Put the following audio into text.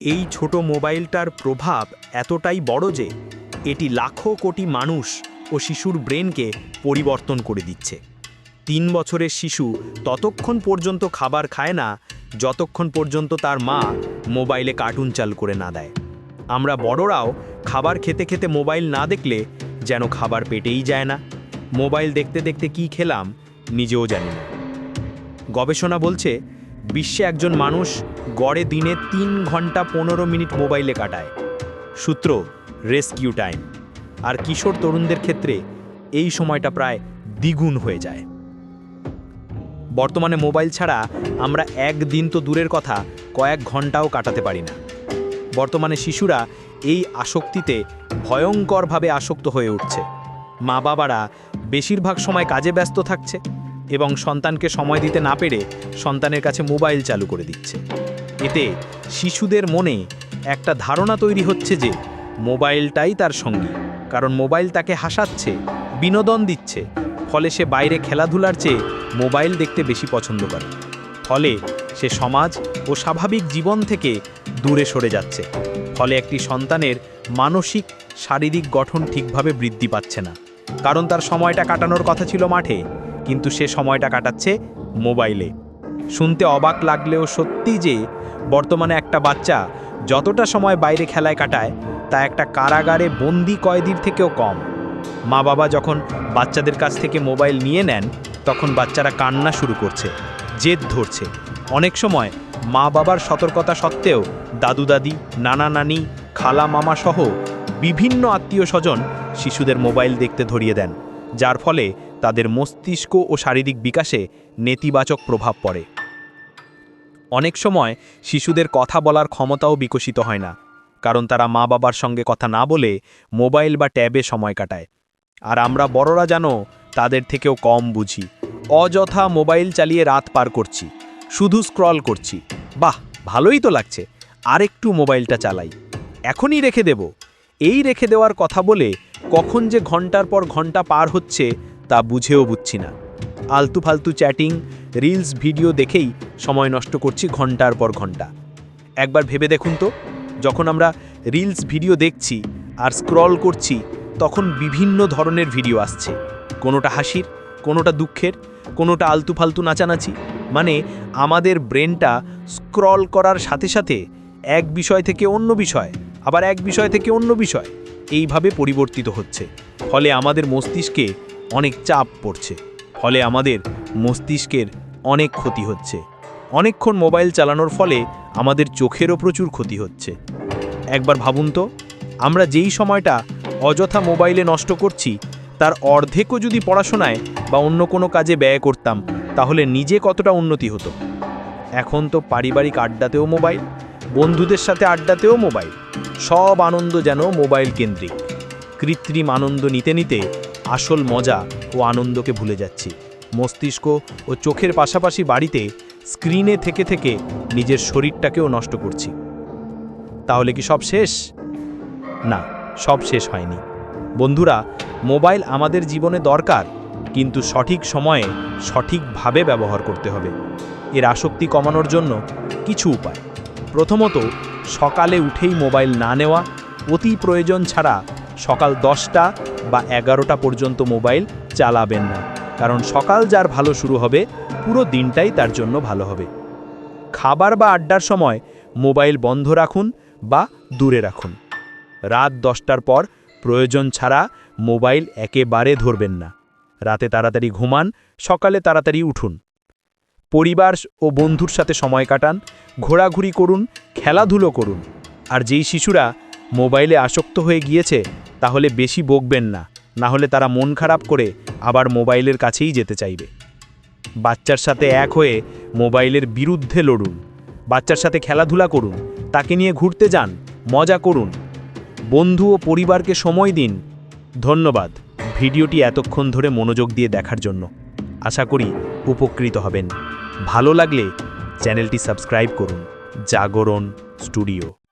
এই ছোট মোবাইলটার প্রভাব এতটাই বড় যে এটি লাখো কোটি মানুষ ও শিশুর ব্রেনকে পরিবর্তন করে দিচ্ছে। তিন বছরের শিশু ততক্ষণ পর্যন্ত খাবার খায় না, যতক্ষণ পর্যন্ত তার মা মোবাইলে কার্টুন চাল করে না দেয়। আমরা বড়রাও খাবার খেতে খেতে মোবাইল না দেখলে যেন খাবার পেটেই যায় না। মোবাইল দেখতে দেখতে কি খেলাম নিজেও জানি না। গবেষণা বলছে বিশ্বে একজন মানুষ গড়ে দিনে তিন ঘণ্টা পনেরো মিনিট মোবাইলে কাটায়। সূত্র, রেস্কিউ টাইম। আর কিশোর তরুণদের ক্ষেত্রে এই সময়টা প্রায় দ্বিগুণ হয়ে যায়। বর্তমানে মোবাইল ছাড়া আমরা একদিন তো দূরের কথা, কয়েক ঘন্টাও কাটাতে পারি না। বর্তমানে শিশুরা এই আসক্তিতে ভয়ঙ্করভাবে আসক্ত হয়ে উঠছে। মা বাবারা বেশিরভাগ সময় কাজে ব্যস্ত থাকছে। এবং সন্তানকে সময় দিতে না পেরে সন্তানের কাছে মোবাইল চালু করে দিচ্ছে। এতে শিশুদের মনে একটা ধারণা তৈরি হচ্ছে যে মোবাইলটাই তার সঙ্গী, কারণ মোবাইল তাকে হাসাচ্ছে, বিনোদন দিচ্ছে, ফলে সে বাইরে খেলাধুলার চেয়ে মোবাইল দেখতে বেশি পছন্দ করে। ফলে সে সমাজ ও স্বাভাবিক জীবন থেকে দূরে সরে যাচ্ছে, ফলে একটি সন্তানের মানসিক, শারীরিক গঠন ঠিকভাবে বৃদ্ধি পাচ্ছে না। কারণ তার সময়টা কাটানোর কথা ছিল মাঠে কিন্তু সে সময়টা কাটাচ্ছে মোবাইলে। শুনতে অবাক লাগলেও সত্যি যে, বর্তমানে একটা বাচ্চা যতটা সময় বাইরে খেলায় কাটায়, তা একটা কারাগারে বন্দি কয়েদির থেকেও কম। মা বাবা যখন বাচ্চাদের কাছ থেকে মোবাইল নিয়ে নেন, তখন বাচ্চারা কান্না শুরু করছে, জেদ ধরছে। অনেক সময় মা বাবার সতর্কতা সত্ত্বেও দাদু দাদি নানা নানি খালা মামা সহ বিভিন্ন আত্মীয় স্বজন শিশুদের মোবাইল দেখতে ধরিয়ে দেন, যার ফলে তাদের মস্তিষ্ক ও শারীরিক বিকাশে নেতিবাচক প্রভাব পড়ে। অনেক সময় শিশুদের কথা বলার ক্ষমতাও বিকশিত হয় না, কারণ তারা মা বাবার সঙ্গে কথা না বলে মোবাইল বা ট্যাবে সময় কাটায়। আর আমরা বড়রা জানো, তাদের থেকেও কম বুঝি। অযথা মোবাইল চালিয়ে রাত পার করছি, শুধু স্ক্রল করছি। বাহ, ভালোই তো লাগছে। আরেকটু মোবাইলটা চালাই। এখনই রেখে দেব। এই রেখে দেওয়ার কথা বলে কখন যে ঘণ্টার পর ঘণ্টা পার হচ্ছে তা বুঝেও বুঝছি না। আলতু ফালতু চ্যাটিং, রিলস, ভিডিও দেখেই সময় নষ্ট করছি ঘণ্টার পর ঘণ্টা। একবার ভেবে দেখুন তো, যখন আমরা রিলস, ভিডিও দেখছি আর স্ক্রল করছি, তখন বিভিন্ন ধরনের ভিডিও আসছে। কোনোটা হাসির, কোনোটা দুঃখের, কোনোটা আলতু ফালতু নাচানাচি। মানে আমাদের ব্রেনটা স্ক্রল করার সাথে সাথে এক বিষয় থেকে অন্য বিষয়, আবার এক বিষয় থেকে অন্য বিষয়, এইভাবে পরিবর্তিত হচ্ছে। ফলে আমাদের মস্তিষ্কে অনেক চাপ পড়ছে। ফলে আমাদের মস্তিষ্কের অনেক ক্ষতি হচ্ছে। অনেকক্ষণ মোবাইল চালানোর ফলে আমাদের চোখেরও প্রচুর ক্ষতি হচ্ছে। একবার ভাবুন তো, আমরা যেই সময়টা অযথা মোবাইলে নষ্ট করছি, তার অর্ধেকও যদি পড়াশোনায় বা অন্য কোনো কাজে ব্যয় করতাম, তাহলে নিজে কতটা উন্নতি হতো? এখন তো পারিবারিক আড্ডাতেও মোবাইল, বন্ধুদের সাথে আড্ডাতেও মোবাইল, সব আনন্দ যেন মোবাইল কেন্দ্রিক। কৃত্রিম আনন্দ নিতে নিতে আসল মজা ও আনন্দকে ভুলে যাচ্ছি। মস্তিষ্ক ও চোখের পাশাপাশি বাড়িতে স্ক্রিনে থেকে থেকে নিজের শরীরটাকেও নষ্ট করছি। তাহলে কি সব শেষ? না, সব শেষ হয়নি। বন্ধুরা, মোবাইল আমাদের জীবনে দরকার, কিন্তু সঠিক সময়ে সঠিকভাবে ব্যবহার করতে হবে। এর আসক্তি কমানোর জন্য কিছু উপায়। প্রথমত, সকালে উঠেই মোবাইল না নেওয়া অতি প্রয়োজন ছাড়া সকাল দশটা বা এগারোটা পর্যন্ত মোবাইল চালাবেন না। কারণ সকাল যার ভালো শুরু হবে, পুরো দিনটাই তার জন্য ভালো হবে। খাবার বা আড্ডার সময় মোবাইল বন্ধ রাখুন বা দূরে রাখুন। রাত দশটার পর প্রয়োজন ছাড়া মোবাইল একেবারে ধরবেন না। রাতে তাড়াতাড়ি ঘুমান, সকালে তাড়াতাড়ি উঠুন। পরিবার ও বন্ধুর সাথে সময় কাটান, ঘোরাঘুরি করুন, খেলাধুলো করুন। আর যেই শিশুরা মোবাইলে আসক্ত হয়ে গিয়েছে তাহলে বেশি বকবেন না না হলে তারা মন খারাপ করে আবার মোবাইলের কাছেই যেতে চাইবে। বাচ্চার সাথে এক হয়ে মোবাইলের বিরুদ্ধে লড়ুন, বাচ্চার সাথে খেলাধুলা করুন, তাকে নিয়ে ঘুরতে যান, মজা করুন। বন্ধু ও পরিবারকে সময় দিন। ধন্যবাদ ভিডিওটি এতক্ষণ ধরে মনোযোগ দিয়ে দেখার জন্য। আশা করি উপকৃত হবেন। ভালো লাগলে চ্যানেলটি সাবস্ক্রাইব করুন। জাগরণ স্টুডিও।